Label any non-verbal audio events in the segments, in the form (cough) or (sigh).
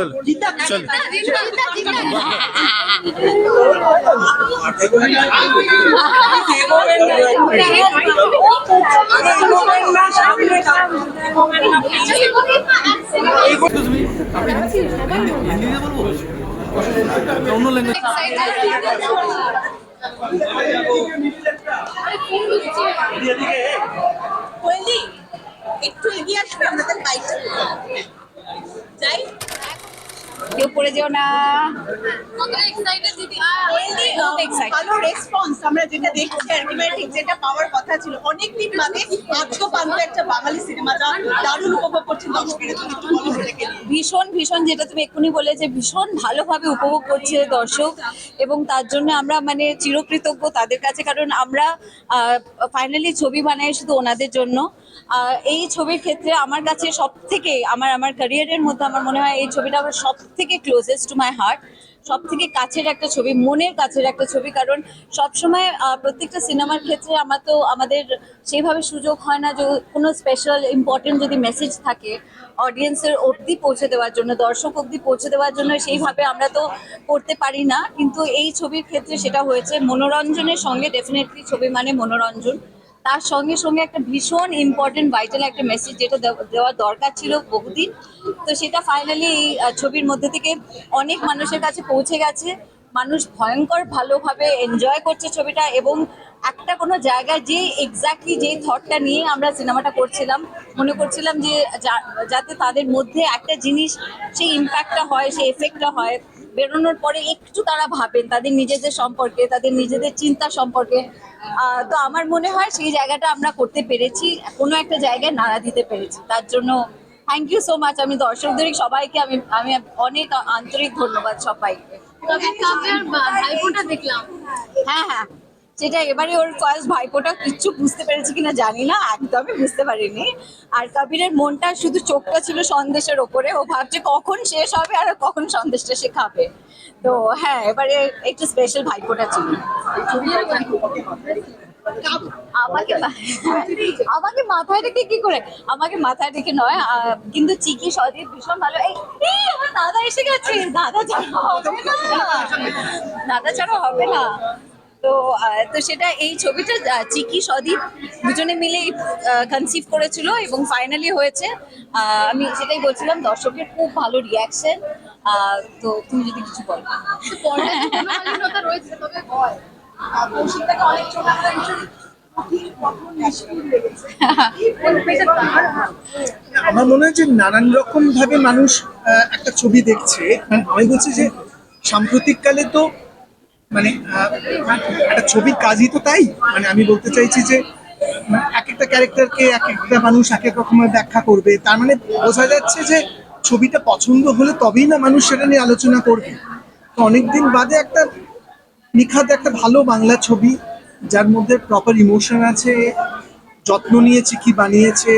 চল চল। অন্য ল্যাঙ্গুয়েজ একটু এগিয়ে আসবে? আমাদের বাইকটা যাই। কেউ পড়ে যেও না. ভালো রেসপন্স আমরা যেটা দেখছি মানে যেটা পাওয়ার কথা ছিল। অনেকদিন বাদে আজকে পান্ত একটা বাঙালি সিনেমা যা দারুণ উপভোগ করছেন দর্শকেরা যদি একটু বলো সেটাকে ভীষণ ভীষণ যেটা তুমি এক্ষুনি বলে যে ভীষণ ভালোভাবে উপভোগ করছে দর্শক এবং তার জন্য আমরা মানে চিরকৃতজ্ঞ তাদের কাছে কারণ আমরা ফাইনালি ছবি বানাই শুধু ওনাদের জন্য। এই ছবির ক্ষেত্রে আমার কাছে সব থেকে আমার আমার ক্যারিয়ারের মধ্যে আমার মনে হয় এই ছবিটা আমার সব থেকে ক্লোজেস্ট টু মাই হার্ট সব থেকে কাছের একটা ছবি, মনের কাছের একটা ছবি, কারণ সবসময় প্রত্যেকটা সিনেমার ক্ষেত্রে আমার তো, আমাদের সেইভাবে সুযোগ হয় না যে কোনো স্পেশাল ইম্পর্টেন্ট যদি মেসেজ থাকে অডিয়েন্সের অবধি পৌঁছে দেওয়ার জন্য, দর্শক অবধি পৌঁছে দেওয়ার জন্য, সেইভাবে আমরা তো করতে পারি না। কিন্তু এই ছবির ক্ষেত্রে সেটা হয়েছে, মনোরঞ্জনের সঙ্গে ডেফিনেটলি ছবি মানে মনোরঞ্জন। তার সঙ্গে সঙ্গে একটা ভীষণ ইম্পর্টেন্ট ভাইটাল একটা মেসেজ যেটা দেওয়া- দেওয়ার দরকার ছিল বহুদিন। তো সেটা ফাইনালি এই ছবির মধ্যে থেকে অনেক মানুষের কাছে পৌঁছে গেছে। মানুষ ভয়ঙ্কর ভালোভাবে এনজয় করছে ছবিটা এবং একটা কোনো জায়গায় যে এক্স্যাক্টলি যে থটটা নিয়ে আমরা সিনেমাটা করছিলাম, মনে করছিলাম যা- যাতে তাদের মধ্যে একটা জিনিস, সেই ইম্প্যাক্টটা হয়, সেই এফেক্টটা হয়। বেরোনোর পরে একটু তারা ভাবেন তাদের নিজেদের সম্পর্কে তাদের নিজেদের চিন্তা সম্পর্কে। তো আমার মনে হয় সেই জায়গাটা আমরা করতে পেরেছি কোনো একটা জায়গায় নাড়া দিতে পেরেছি। তার জন্য থ্যাংক ইউ সো মাচ আমি দর্শকদের সবাইকে আমি আমি অনেক আন্তরিক ধন্যবাদ সবাইকে। হ্যাঁ হ্যাঁ। সেটা এবারে ওর ফার্স্ট ভাইপোটা কিচ্ছু বুঝতে পেরেছি কিনা জানি না, একদমই বুঝতে পারিনি। আর কবিরের মনটা শুধু চোখটা ছিল সন্দেশের ওপরে, ও ভাবছে কখন শেষ হবে আর কখন সন্দেশটা সে খাবে। তো হ্যাঁ এবারে একটু স্পেশাল ভাইপোটা ছিল। আমাকে আমাকে মাথায় রেখে কি করে? আমাকে মাথায় রেখে নয় কিন্তু চিকি সদীপ ভীষণ ভালো। আমার দাদা এসে গেছে। দাদা ছাড়া হবে না। দাদা ছাড়া হবে না। তো তো সেটা এই ছবিটা চিকি সদীপ দুজনে মিলে কনসিভ করেছিল এবং ফাইনালি হয়েছে। আমি সেটাই বলছিলাম, দর্শকের খুব ভালো রিয়াকশন তো তুমি যদি কিছু বলো। আমার মনে হয় যে নানান রকম ভাবে মানুষ একটা ছবি দেখছে। আমি বলছি যে সাম্প্রতিককালে তো মানে একটা ছবির কাজই তো তাই। মানে আমি বলতে চাইছি যে মানে এক একটা ক্যারেক্টারকে এক একটা মানুষ এক এক রকমের ব্যাখ্যা করবে। তার মানে বোঝা যাচ্ছে যে ছবিটা পছন্দ হলে তবেই না মানুষ সেটা নিয়ে আলোচনা করবে। তো অনেকদিন বাদে একটা নিখাত একটা ভালো বাংলা ছবি, যার মধ্যে প্রপার ইমোশন আছে, যত্ন নিয়েছে, কি বানিয়েছে,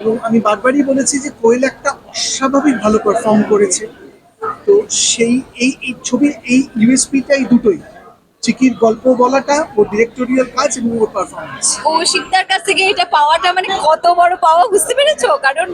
এবং আমি বারবারই বলেছি যে কোয়েল একটা অস্বাভাবিক ভালো পারফর্ম করেছে। সেই, এই এই ছবির এই ইউএসপিটা এই দুটোই। চিকির গল্প বলাটা ও ডিরেক্টোরিয়াল কাজ এবং ওর পারফরমেন্স কৌশিকদার কাছ থেকে এটা পাওয়াটা মানে কত বড় পাওয়া বুঝতে পেরেছ? কারণ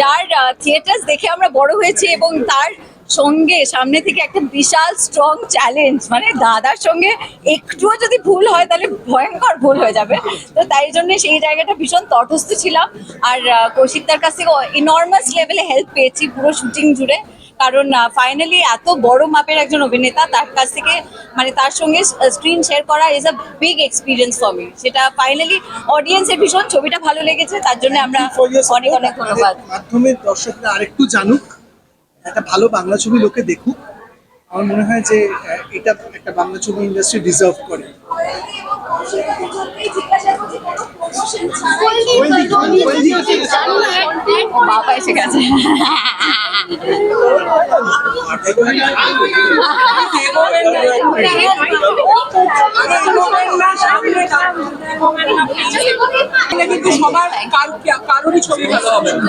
যার থিয়েটার দেখে আমরা বড় হয়েছি এবং তার সঙ্গে সামনে থেকে একটা বিশাল স্ট্রং চ্যালেঞ্জ মানে দাদার সঙ্গে একটুও যদি ভুল হয় তাহলে ভয়ঙ্কর ভুল হয়ে যাবে। তো তাই জন্য সেই জায়গাটা ভীষণ তটস্থ ছিলাম। আর কৌশিকদার কাছ থেকে ইনর্মাস লেভেলে হেল্প পেয়েছি পুরো শুটিং জুড়ে। কারণ ফাইনালি এত বড় মাপের একজন অভিনেতা তার কাছ থেকে মানে তার সঙ্গে স্ক্রিন শেয়ার করা is a big experience for me সেটা ফাইনালি অডিয়েন্সের ভীষণ ছবিটা ভালো লেগেছে তার জন্য আমরা অনেক অনেক ধন্যবাদ। মাধ্যমে দর্শকরা আরেকটু জানুক একটা ভালো বাংলা ছবি লোকে দেখুক। আমার মনে হয় যে এটা একটা বাংলা ছবি ইন্ডাস্ট্রি ডিজার্ভ করে। বাবা এসে গেছে। সবার কারো- কারোরই ছবি ভালো হবে না।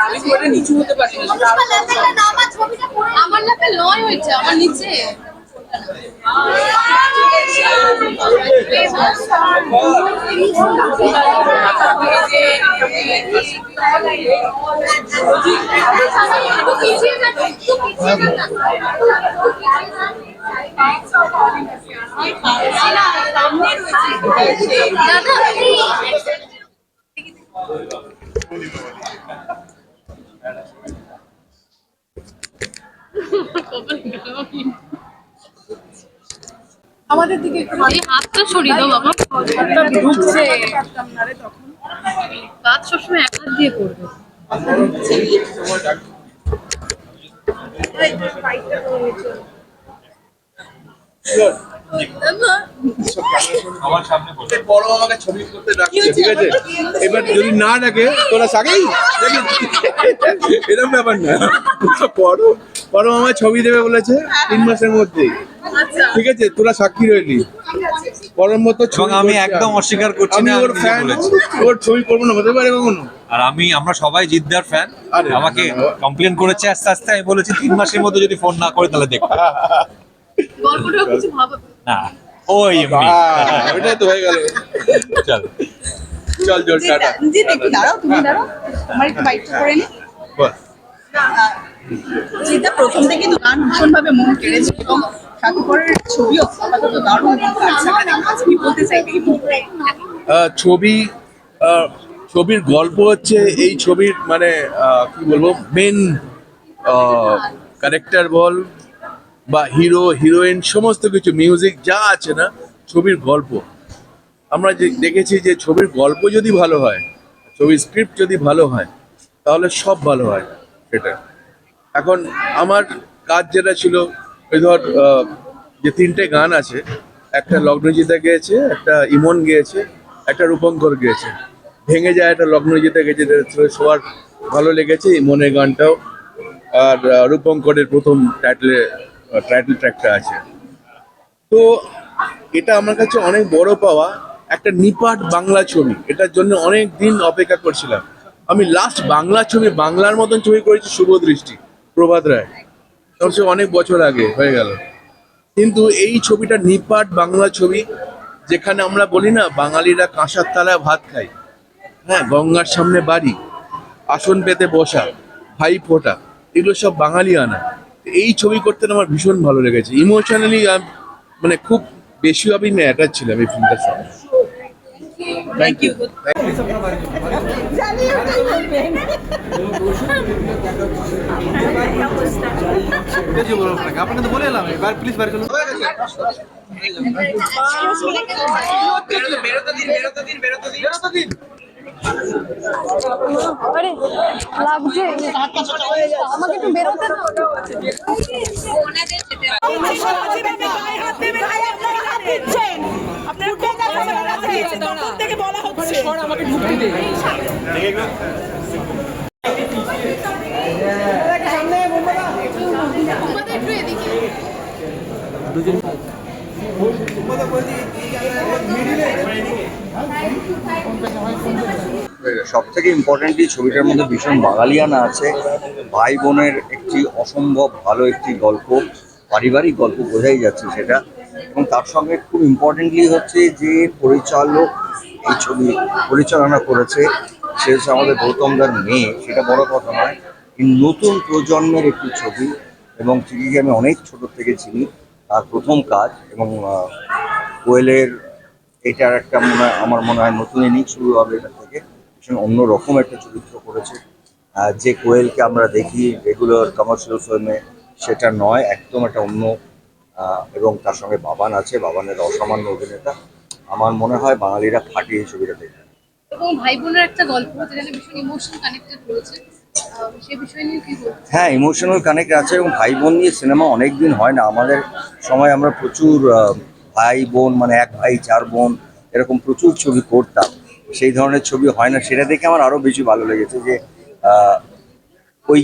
আমি করে নিচু হতে পারি না। আমার লাপে নয় হয়েছে আমার নিচে। (laughs) (laughs) দাদা আমাদের দিকে একটু হাতটা সরিয়ে দাও বাবা। হাতটা ঢুকছে। কাজ সবসময় এক হাত দিয়ে করবে। আমাকে ছবি করতে ডাকছে ঠিক আছে। এবার যদি না ডাকে তোরা সাকেই এরকম ব্যাপার না। বড় বড় আমার ছবি দেবে বলেছে তিন মাসের মধ্যেই। ঠিক আছে তোরা সাক্ষী রইলি। পরম মতো আমি একদম অস্বীকার করছি না, ওর ফ্যান বলেছি। ওর ছবি করব না হতে পারে কখনো? আর আমি আমরা সবাই জিদ্দার ফ্যান আমাকে। কমপ্লেন করেছে আস্তে আস্তে আমি বলেছি তিন মাসের মধ্যে যদি ফোন না করে তাহলে দেখো ভাবো না ওই ওটাই তো হয়ে গেল। চল। চল চল টাটা। জি একটু দাঁড়াও তুমি দাঁড়াও। আমার একটু বাইকটা করে নি। বল। যেটা প্রথম থেকে গান ভীষণভাবে মন কেড়েছে এবং ছবিও আপাতত দারুণ কি বলতে ছবি ছবির গল্প হচ্ছে এই ছবির মানে কি বলব মেন ক্যারেক্টার বল বা হিরো হিরোইন সমস্ত কিছু মিউজিক যা আছে না, ছবির গল্প। আমরা যে দেখেছি যে ছবির গল্প যদি ভালো হয়, ছবির স্ক্রিপ্ট যদি ভালো হয়, তাহলে সব ভালো হয়, সেটা। এখন আমার কাজ যেটা ছিল ওই ধর যে তিনটে গান আছে, একটা লগ্নজিতা গেয়েছে, একটা ইমন গেয়েছে, একটা রূপঙ্কর গেয়েছে। ভেঙে যায় একটা লগ্নজিতা গেছে সবার ভালো লেগেছে ইমনের গানটাও। আর রূপঙ্করের প্রথম টাইটেলে টাইটেল ট্র্যাকটা আছে। তো, এটা আমার কাছে অনেক বড় পাওয়া একটা নিপাট বাংলা ছবি। এটার জন্য অনেক দিন অপেক্ষা করছিলাম। আমি লাস্ট বাংলা ছবি, বাংলার মতন ছবি করেছি, শুভ দৃষ্টি, প্রভাত রায়। সে অনেক বছর আগে, হয়ে গেল। কিন্তু এই ছবিটা নিপাট বাংলা ছবি, যেখানে আমরা বলি না, বাঙালিরা কাঁসার তালায় ভাত খায়। হ্যাঁ গঙ্গার সামনে বাড়ি, আসন পেতে বসা, ভাই ফোটা, এগুলো সব বাঙালি আনা। এই ছবি করতে আমার ভীষণ ভালো লেগেছে। ইমোশনালি মানে খুব বেশি আমি অ্যাটাচ ছিলাম এই ফিল্মটার সঙ্গে। থ্যাংক ইউ আপনাকে তো বলে এলাম এবার প্লিজ বার করুন আরে লাগছে আমাকে একটু বেরোতে দাও তোমাদের একটু এদিকে। সব থেকে ইম্পর্টেন্ট এই ছবিটার মধ্যে ভীষণ বাঙালিয়ানা আছে। ভাই বোনের একটি অসম্ভব ভালো একটি গল্প পারিবারিক গল্প বোঝাই যাচ্ছে সেটা। এবং তার সঙ্গে খুব ইম্পর্টেন্টলি হচ্ছে যে পরিচালক এই ছবি পরিচালনা করেছে, সে হচ্ছে আমাদের গৌতমদার মেয়ে, সেটা বড় কথা নয়। নতুন প্রজন্মের একটি ছবি এবং চিকিকে আমি অনেক ছোট থেকে চিনি, তার প্রথম কাজ এবং কোয়েলের এটার একটা মনে আমার মনে হয় নতুন ইনিংস শুরু হবে এটা থেকে। ভীষণ অন্যরকম একটা চরিত্র করেছে। যে কোয়েলকে আমরা দেখি রেগুলার কমার্শিয়াল ফিল্মে সেটা নয়, একদম একটা অন্য এবং তার সঙ্গে বাবান আছে বাবানের অসামান্য অভিনেতা। আমার মনে হয় বাঙালিরা ফাটিয়ে এই ছবিটা দেখবে। এবং ভাই বোনের একটা গল্প যেখানে ভীষণ ইমোশন কানেক্টেড রয়েছে। হ্যাঁ ইমোশনাল কানেক্ট আছে এবং ভাই বোন নিয়ে সিনেমা অনেক দিন হয় না। আমাদের সময় আমরা প্রচুর ভাই বোন মানে এক ভাই চার বোন এরকম প্রচুর ছবি করতাম। সেই ধরনের ছবি হয় না। সেটা দেখে আমার আরও বেশি ভালো লেগেছে যে আহ, ওই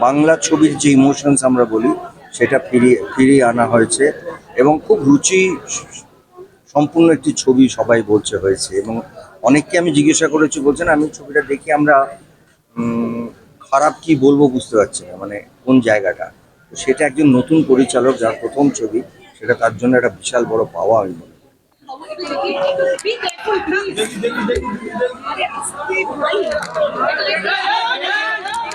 বাংলা ছবির যে ইমোশনস আমরা বলি সেটা ফিরিয়ে ফিরিয়ে আনা হয়েছে এবং খুব রুচি সম্পূর্ণ একটি ছবি সবাই বলছে হয়েছে এবং অনেককে আমি জিজ্ঞাসা করেছি বলছেন আমি ছবিটা দেখি আমরা খারাপ কি বলব বুঝতে পারছি না মানে কোন জায়গাটা সেটা একজন নতুন পরিচালক যার প্রথম ছবি, সেটা তার জন্য একটা বিশাল বড় পাওয়া আমি মনে করি।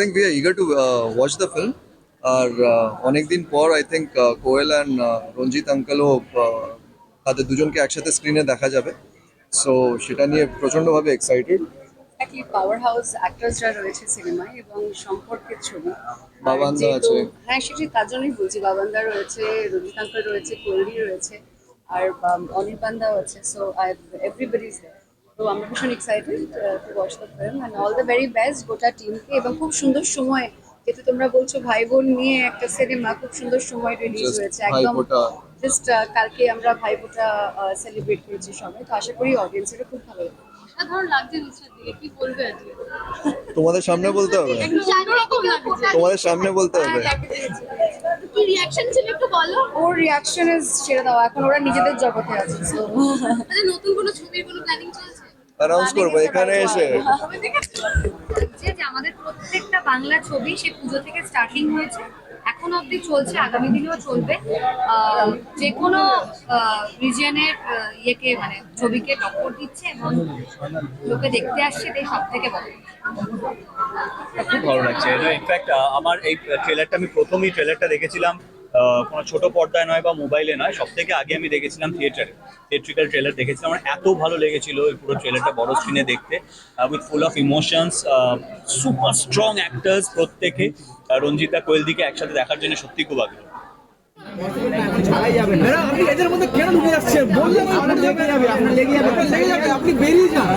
think we are eager to uh, watch the film. আর অনেকদিন পর I think Koel and Ranjit আঙ্কেলও তাদের দুজনকে একসাথে স্ক্রিনে দেখা যাবে। সো সেটা নিয়ে প্রচণ্ডভাবে এক্সাইটেড একই পাওয়ার হাউস অ্যাক্টরসরা রয়েছে সিনেমায় এবং সম্পর্কের ছবি। বাবান্দা আছে। হ্যাঁ সেটি তার জন্যই বলছি বাবান্দা রয়েছে রঞ্জিত আঙ্কল রয়েছে রয়েছে আর অনির্বান্দাও আছে। So I everybody is there তো আমরা ভীষণ excited to watch the film and all the very best গোটা টিমকে এবং খুব সুন্দর সময় যেহেতু তোমরা বলছো ভাই বোন নিয়ে একটা সিনেমা খুব সুন্দর সময় রিলিজ হয়েছে। একদম জাস্ট কালকে আমরা ভাইফোঁটা সেলিব্রেট করেছি সবাই। তো আশা করি অডিয়েন্সেরও খুব ভালো লাগবে। তোমাদের সামনে বলতে হবে। তোমাদের সামনে বলতে হবে। কি রিয়াকশন ছিল একটু বলো। ওর রিয়াকশন ইজ ছেড়ে দাও এখন ওরা নিজেদের জগতে আছে আচ্ছা নতুন কোনো ছবির কোনো প্ল্যানিং চলছে? অ্যানাউন্স করব এখানে এসে। যে আমাদের প্রত্যেকটা বাংলা ছবি সে পুজো থেকে স্টার্টিং হয়েছে। এখন অবধি চলছে আগামী দিনেও চলবে। আহ, যে কোনো রিজিয়নের ইয়েকে মানে ছবিকে টক্কর দিচ্ছে এবং লোকে দেখতে আসছে এটাই সব থেকে বড় খুব ভালো লাগছে। ইনফ্যাক্ট আমার এই ট্রেলারটা আমি প্রথমেই ট্রেলারটা দেখেছিলাম। কোনো ছোট পর্দায় নয় বা মোবাইলে নয় সব থেকে আগে আমি দেখেছিলাম থিয়েটারে থিয়েট্রিক্যাল ট্রেলার দেখেছিলাম। আমার এত ভালো লেগেছিল এই পুরো ট্রেলারটা বড় স্ক্রিনে দেখতে with full of emotions super strong actors প্রত্যেকে রঞ্জিতা কোয়েলদিকে একসাথে দেখার জন্য সত্যি খুব আগ্রহ। আপনি বেরিয়ে যান।